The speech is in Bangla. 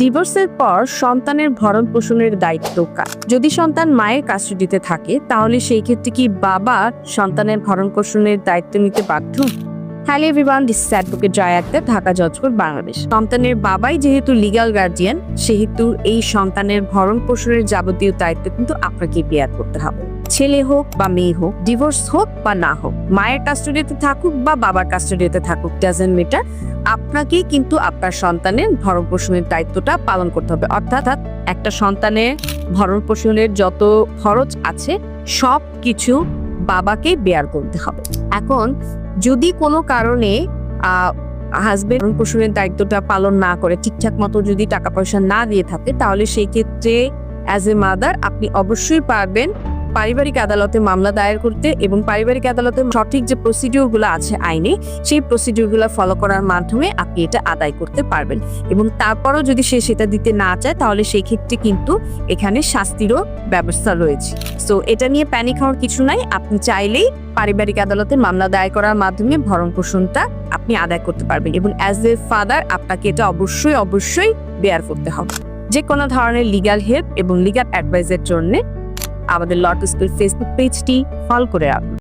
ডিভোর্সের পর সন্তানের ভরণ পোষণের দায়িত্ব কার? যদি সন্তান মায়ের কাস্টডিতে থাকে, তাহলে সেই ক্ষেত্রে কি বাবা সন্তানের ভরণ পোষণের দায়িত্ব নিতে বাধ্য? Hello everyone this advocate Joy Akter, Dhaka judge court Bangladesh. সন্তানের বাবাই যেহেতু লিগ্যাল গার্জিয়ান সেহেতু এই সন্তানের ভরণ পোষণের যাবতীয় দায়িত্ব কিন্তু আপনাকে বিয়ার করতে হবে। ছেলে হোক বা মেয়ে হোক ডিভোর্স হোক বা না হোক, মায়ের কাস্টডিতে থাকুক বা বাবার কাস্টডিতে থাকুক ডাজেন্ট মেটার আপনাকেই কিন্তু আপনার সন্তানের ভরণ পোষণের দায়িত্বটা পালন করতে হবে। অর্থাৎ একটা সন্তানের ভরণ পোষণের যত খরচ আছে, সব কিছু বাবাকে বেয়ার করতে হবে। এখন যদি কোনো কারণে হাজবেন্ড পোষণের দায়িত্বটা পালন না করে, ঠিকঠাক মতো যদি টাকা পয়সা না দিয়ে থাকে, তাহলে সেই ক্ষেত্রে অ্যাজ এ মাদার আপনি অবশ্যই পারবেন পারিবারিক আদালতে মামলা দায়ের করতে এবং পারিবারিক আদালতে সঠিক যে প্রসিডিওরগুলো আছে আইনে, সেই প্রসিডিওরগুলো ফলো করার মাধ্যমে আপনি এটা আদায় করতে পারবেন। এবং তারপরও যদি সে সেটা দিতে না চায়, তাহলে সেই ক্ষেত্রে কিন্তু এখানে শাস্তিরও ব্যবস্থা রয়েছে। সো এটা নিয়ে প্যানিক হওয়ার কিছু নাই। আপনি চাইলেই পারিবারিক আদালতে মামলা দায়ের করার মাধ্যমে ভরণ পোষণটা আপনি আদায় করতে পারবেন এবং অ্যাজ এ ফাদার আপনাকে এটা অবশ্যই অবশ্যই বেয়ার করতে হবে। যে কোনো ধরনের লিগ্যাল হেল্প এবং লিগাল অ্যাডভাইসের জন্য আমাদের লট স্কুল ফেসবুক পেজটি ফলো করে রাখুন।